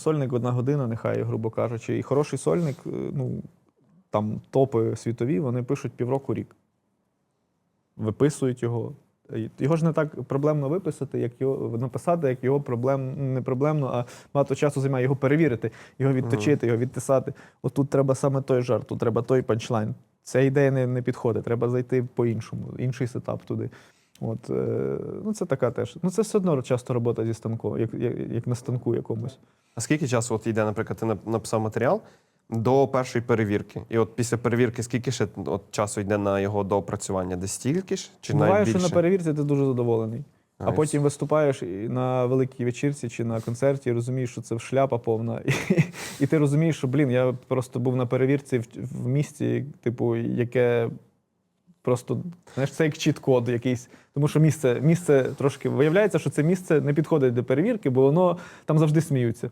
Сольник одна година, нехай, грубо кажучи. І хороший сольник, е, ну там топи світові, вони пишуть півроку рік. Виписують його. Його ж не так проблемно виписати, як його написати, як його проблем не проблемно, а багато часу займає його перевірити, його відточити, його відтисати. От тут треба саме той жарт, тут треба той панчлайн. Ця ідея не, не підходить, треба зайти по-іншому, інший сетап туди. От, е, ну, це така теж. Ну, це все одно часто робота зі станком, як, як, як на станку якомусь. А скільки часу от йде, наприклад, ти нап- написав матеріал до першої перевірки? І от після перевірки скільки ще от, часу йде на його доопрацювання? Десь стільки ж? Чи Буває, навіть що на перевірці ти дуже задоволений. А потім виступаєш на великій вечірці чи на концерті, і розумієш, що це шляпа повна. І, і ти розумієш, що блін, я просто був на перевірці в, в місті, типу, яке просто знаєш, це як чіт-код якийсь. Тому що місце, місце трошки виявляється, що це місце не підходить до перевірки, бо воно там завжди сміються.